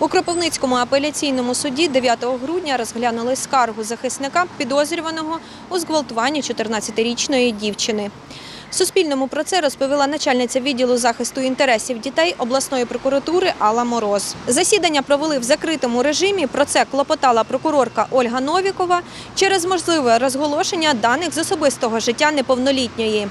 У Кропивницькому апеляційному суді 9 грудня розглянули скаргу захисника підозрюваного у зґвалтуванні 14-річної дівчини. Суспільному про це розповіла начальниця відділу захисту інтересів дітей обласної прокуратури Алла Мороз. Засідання провели в закритому режимі. Про це клопотала прокурорка Ольга Новікова через можливе розголошення даних з особистого життя неповнолітньої.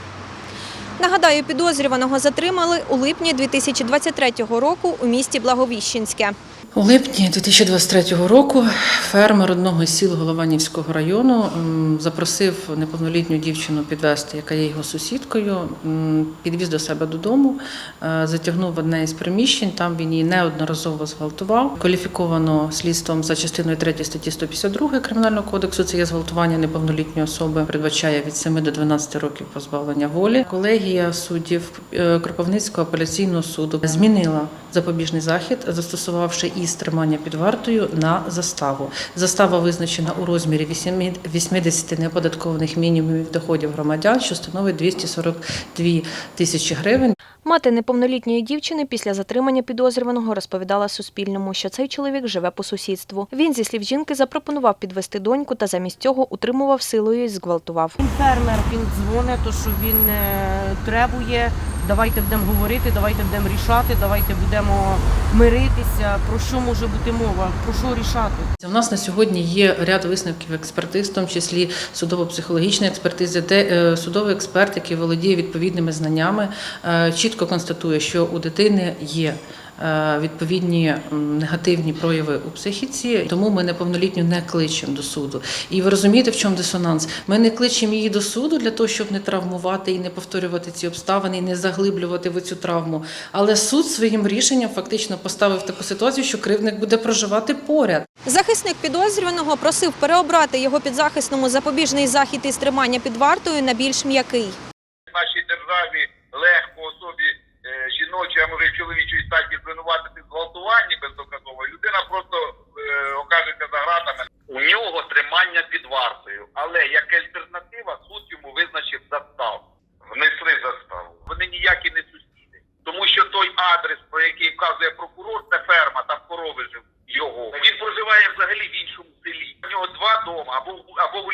Нагадаю, підозрюваного затримали у липні 2023 року у місті Благовіщенське. У липні 2023 року фермер одного із сіл Голованівського району запросив неповнолітню дівчину підвести, яка є його сусідкою, підвіз до себе додому, е, затягнув в одне із приміщень. Там він її неодноразово зґвалтував. Кваліфіковано слідством за частиною 3 статті 152 Кримінального кодексу. Це є зґвалтування неповнолітньої особи, передбачає від 7 до 12 років позбавлення волі. Колегія суддів е, Кропивницького апеляційного суду змінила запобіжний захід, застосувавши із тримання під вартою на заставу. Застава визначена у розмірі 8 80 неоподаткованих мінімумів доходів громадян, що становить 242 тисячі гривень. Мати неповнолітньої дівчини після затримання підозрюваного розповідала Суспільному, що цей чоловік живе по сусідству. Він, зі слів жінки, запропонував підвести доньку та замість цього утримував силою і зґвалтував. Він фермер, він дзвонить, то що він е, требує. Давайте будемо говорити, давайте будемо рішати, давайте будемо миритися. Про що може бути мова? Про що рішати? У нас на сьогодні є ряд висновків експертиз, в тому числі судово-психологічної експертизи, де е, судовий експерт, який володіє відповідними знаннями, е, чітко констатує, що у дитини є. Е, Відповідні негативні прояви у психіці, тому ми неповнолітню не кличемо до суду. І ви розумієте, в чому дисонанс? Ми не кличемо її до суду для того, щоб не травмувати і не повторювати ці обставини, і не заглиблювати в цю травму. Але суд своїм рішенням фактично поставив таку ситуацію, що кривник буде проживати поряд. Захисник підозрюваного просив переобрати його підзахисному запобіжний захід із тримання під вартою на більш м'який. в нашій державі легко особі е, жіночої, а може й чоловічої статі окажеться. У нього тримання під вартою, але як альтернатива суд йому визначив заставу. Внесли заставу. Вони ніякі не сусіди. Тому що той адрес, про який вказує прокурор, це ферма, там корови живуть. Його він проживає взагалі в іншому селі. У нього два дома або або в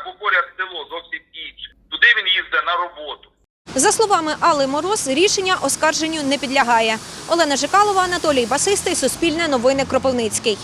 або поряд село зовсім інше. Туди він їздить на роботу. За словами Алли Мороз, рішення оскарженню не підлягає. Олена Жикалова, Анатолій Басистий, Суспільне новини Кропивницький.